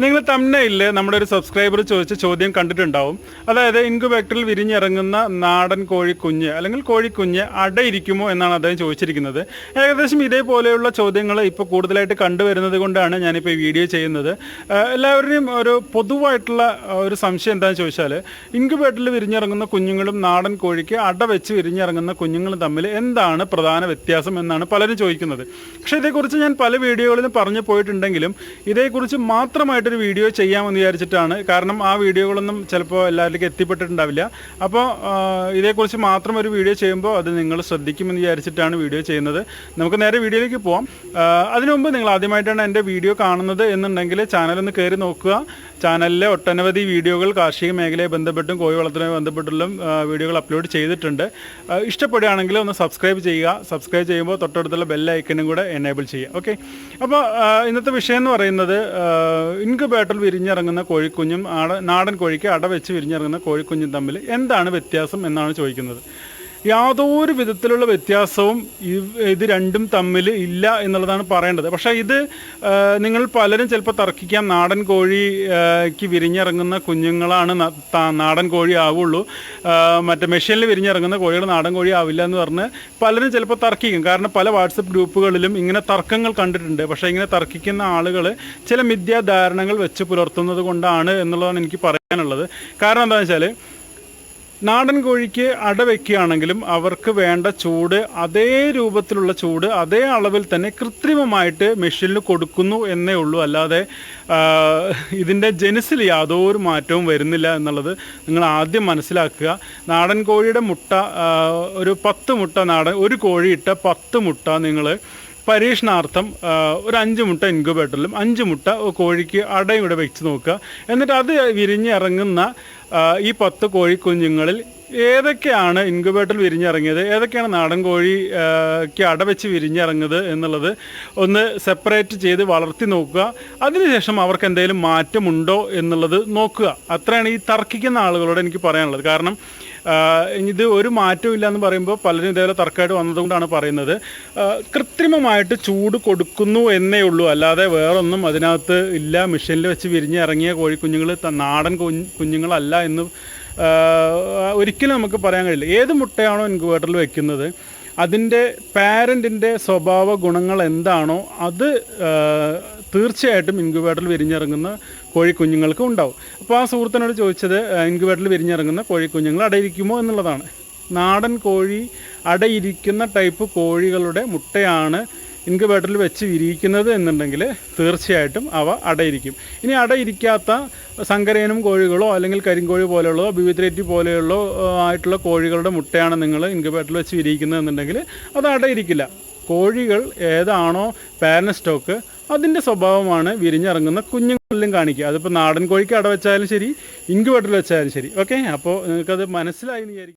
നിങ്ങൾ തമ്മനയിൽ നമ്മുടെ ഒരു സബ്സ്ക്രൈബർ ചോദിച്ച ചോദ്യം കണ്ടിട്ടുണ്ടാവും. അതായത് ഇൻക്യുബേറ്ററിൽ വിരിഞ്ഞിറങ്ങുന്ന നാടൻ കോഴിക്കുഞ്ഞ് അല്ലെങ്കിൽ കോഴിക്കുഞ്ഞ് അടയിരിക്കുമോ എന്നാണ് അദ്ദേഹം ചോദിച്ചിരിക്കുന്നത്. ഏകദേശം ഇതേപോലെയുള്ള ചോദ്യങ്ങൾ ഇപ്പോൾ കൂടുതലായിട്ട് കണ്ടുവരുന്നത് കൊണ്ടാണ് ഞാനിപ്പോൾ ഈ വീഡിയോ ചെയ്യുന്നത്. എല്ലാവരുടെയും ഒരു പൊതുവായിട്ടുള്ള ഒരു സംശയം എന്താണെന്ന് ചോദിച്ചാൽ ഇൻക്യുബേറ്ററിൽ വിരിഞ്ഞിറങ്ങുന്ന കുഞ്ഞുങ്ങളും നാടൻ കോഴിക്ക് അട വെച്ച് വിരിഞ്ഞിറങ്ങുന്ന കുഞ്ഞുങ്ങളും തമ്മിൽ എന്താണ് പ്രധാന വ്യത്യാസം എന്നാണ് പലരും ചോദിക്കുന്നത്. പക്ഷേ ഇതേക്കുറിച്ച് ഞാൻ പല വീഡിയോകളിലും പറഞ്ഞു പോയിട്ടുണ്ടെങ്കിലും ഇതേക്കുറിച്ച് മാത്രമായിട്ടൊരു വീഡിയോ ചെയ്യാമെന്ന് വിചാരിച്ചിട്ടാണ്. കാരണം ആ വീഡിയോകളൊന്നും ചിലപ്പോൾ എല്ലാവരിലേക്കും എത്തിപ്പെട്ടിട്ടുണ്ടാവില്ല. അപ്പോൾ ഇതേക്കുറിച്ച് മാത്രം ഒരു വീഡിയോ ചെയ്യുമ്പോൾ അത് നിങ്ങൾ ശ്രദ്ധിക്കുമെന്ന് വിചാരിച്ചിട്ടാണ് വീഡിയോ ചെയ്യുന്നത്. നമുക്ക് നേരെ വീഡിയോയിലേക്ക് പോവാം. അതിനുമുമ്പ് അതിനു മുമ്പ് നിങ്ങൾ ആദ്യമായിട്ടാണ് എന്റെ വീഡിയോ കാണുന്നത് എന്നുണ്ടെങ്കിൽ ചാനലൊന്ന് കയറി നോക്കുക. ചാനലിലെ ഒട്ടനവധി വീഡിയോകൾ കാർഷിക മേഖലയെ ബന്ധപ്പെട്ടും കോഴി വളർത്തലുമായി ബന്ധപ്പെട്ടുള്ള വീഡിയോകൾ അപ്ലോഡ് ചെയ്തിട്ടുണ്ട്. ഇഷ്ടപ്പെടുകയാണെങ്കിൽ ഒന്ന് സബ്സ്ക്രൈബ് ചെയ്യുക. സബ്സ്ക്രൈബ് ചെയ്യുമ്പോൾ തൊട്ടടുത്തുള്ള ബെൽ ഐക്കണും കൂടെ എനേബിൾ ചെയ്യുക. ഓക്കെ? അപ്പോൾ ഇന്നത്തെ വിഷയം എന്ന് പറയുന്നത് ഇൻക്യുബേറ്ററിൽ വിരിഞ്ഞിറങ്ങുന്ന കോഴിക്കുഞ്ഞും ആട നാടൻ കോഴിക്ക് അട വെച്ച് വിരിഞ്ഞിറങ്ങുന്ന കോഴിക്കുഞ്ഞും തമ്മിൽ എന്താണ് വ്യത്യാസം എന്നാണ് ചോദിക്കുന്നത്. യാതൊരു വിധത്തിലുള്ള വ്യത്യാസവും ഇത് രണ്ടും തമ്മിൽ ഇല്ല എന്നുള്ളതാണ് പറയേണ്ടത്. പക്ഷേ ഇത് നിങ്ങൾ പലരും ചിലപ്പോൾ തർക്കിക്കാം. നാടൻ കോഴിക്ക് വിരിഞ്ഞിറങ്ങുന്ന കുഞ്ഞുങ്ങളാണ് നാടൻ കോഴി ആവുള്ളൂ. മറ്റേ മെഷീനിൽ വിരിഞ്ഞിറങ്ങുന്ന കോഴികൾ നാടൻ കോഴി ആവില്ല എന്ന് പറഞ്ഞ് പലരും ചിലപ്പോൾ തർക്കിക്കും. കാരണം പല വാട്സപ്പ് ഗ്രൂപ്പുകളിലും ഇങ്ങനെ തർക്കങ്ങൾ കണ്ടിട്ടുണ്ട്. പക്ഷേ ഇങ്ങനെ തർക്കിക്കുന്ന ആളുകൾ ചില മിഥ്യാധാരണകൾ വെച്ച് പുലർത്തുന്നത് കൊണ്ടാണ് എന്നുള്ളതാണ് എനിക്ക് പറയാനുള്ളത്. കാരണം എന്താണെന്ന് വെച്ചാൽ നാടൻ കോഴിക്ക് അട വയ്ക്കുകയാണെങ്കിലും അവർക്ക് വേണ്ട ചൂട് അതേ രൂപത്തിലുള്ള ചൂട് അതേ അളവിൽ തന്നെ കൃത്രിമമായിട്ട് മെഷീനിൽ കൊടുക്കുന്നു എന്നേ ഉള്ളൂ. അല്ലാതെ ഇതിന്റെ ജനസിൽ യാതൊരു മാറ്റവും വരുന്നില്ല എന്നുള്ളത് നിങ്ങൾ ആദ്യം മനസ്സിലാക്കുക. നാടൻ കോഴിയുടെ മുട്ട ഒരു പത്ത് മുട്ട നാടൻ ഒരു കോഴി ഇട്ട പത്ത് മുട്ട നിങ്ങൾ പരീക്ഷണാർത്ഥം ഒരു അഞ്ച് മുട്ട ഇൻക്യുബേറ്ററിലും അഞ്ച് മുട്ട കോഴിക്ക് അടയും ഇവിടെ വെച്ച് നോക്കുക. എന്നിട്ട് അത് വിരിഞ്ഞിറങ്ങുന്ന ഈ പത്ത് കോഴിക്കുഞ്ഞുങ്ങളിൽ ഏതൊക്കെയാണ് ഇൻക്യുബേറ്ററിൽ വിരിഞ്ഞിറങ്ങിയത്? ഏതൊക്കെയാണ് നാടൻ കോഴിക്ക് അട വെച്ച് വിരിഞ്ഞിറങ്ങുന്നത് എന്നുള്ളത് ഒന്ന് സെപ്പറേറ്റ് ചെയ്ത് വളർത്തി നോക്കുക. അതിനുശേഷം അവർക്ക് എന്തെങ്കിലും മാറ്റമുണ്ടോ എന്നുള്ളത് നോക്കുക. അത്രയാണ് ഈ തർക്കിക്കുന്ന ആളുകളോട് എനിക്ക് പറയാനുള്ളത്. കാരണം ഇത് ഒരു മാറ്റവും ഇല്ല എന്ന് പറയുമ്പോൾ പലരും ഇതേപോലെ തർക്കമായിട്ട് വന്നതുകൊണ്ടാണ് പറയുന്നത്. കൃത്രിമമായിട്ട് ചൂട് കൊടുക്കുന്നു എന്നേ ഉള്ളൂ. അല്ലാതെ വേറൊന്നും അതിനകത്ത് ഇല്ല. മെഷീനിൽ വെച്ച് വിരിഞ്ഞിറങ്ങിയ കോഴിക്കുഞ്ഞുങ്ങൾ നാടൻ കുഞ്ഞുങ്ങളല്ല എന്ന് ഒരിക്കലും നമുക്ക് പറയാൻ കഴിയില്ല. ഏത് മുട്ടയാണോ ഇൻക്യുബേറ്ററിൽ വെക്കുന്നത്? അതിന്റെ പാരന്റിന്റെ സ്വഭാവ ഗുണങ്ങൾ എന്താണോ അത് തീർച്ചയായിട്ടും ഇൻക്യുബേറ്ററിൽ വിരിഞ്ഞിറങ്ങുന്ന കോഴിക്കുഞ്ഞുങ്ങൾക്ക് ഉണ്ടാവും. അപ്പോൾ ആ സുഹൃത്തിനോട് ചോദിച്ചത് ഇൻക്യുബേറ്ററിൽ വിരിഞ്ഞിറങ്ങുന്ന കോഴിക്കുഞ്ഞുങ്ങൾ അടയിരിക്കുമോ എന്നുള്ളതാണ്. നാടൻ കോഴി അടയിരിക്കുന്ന ടൈപ്പ് കോഴികളുടെ മുട്ടയാണ് ഇൻക്യുബേറ്ററിൽ വെച്ച് വിരിയിക്കുന്നത് എന്നുണ്ടെങ്കിൽ തീർച്ചയായിട്ടും അവ അടയിരിക്കും. ഇനി അടയിരിക്കാത്ത സങ്കരയനും കോഴികളോ അല്ലെങ്കിൽ കരിങ്കോഴി പോലെയുള്ളതോ ബിവിത്രേറ്റി പോലെയുള്ള ആയിട്ടുള്ള കോഴികളുടെ മുട്ടയാണ് നിങ്ങൾ ഇൻക്യുബേറ്ററിൽ വെച്ച് വിരിയിക്കുന്നത് എന്നുണ്ടെങ്കിൽ അത് അടയിരിക്കില്ല. കോഴികൾ ഏതാണോ പാരൻ സ്റ്റോക്ക് അതിന്റെ സ്വഭാവമാണ് വിരിഞ്ഞിറങ്ങുന്ന കുഞ്ഞുങ്ങളിലും കാണിക്കുക. അതിപ്പോൾ നാടൻ കോഴിക്ക് അടവെച്ചാലും ശരി ഇൻക്യുബേറ്ററിൽ വെച്ചാലും ശരി. ഓക്കെ അപ്പോൾ നിങ്ങൾക്കത് മനസ്സിലായി വിചാരിക്കും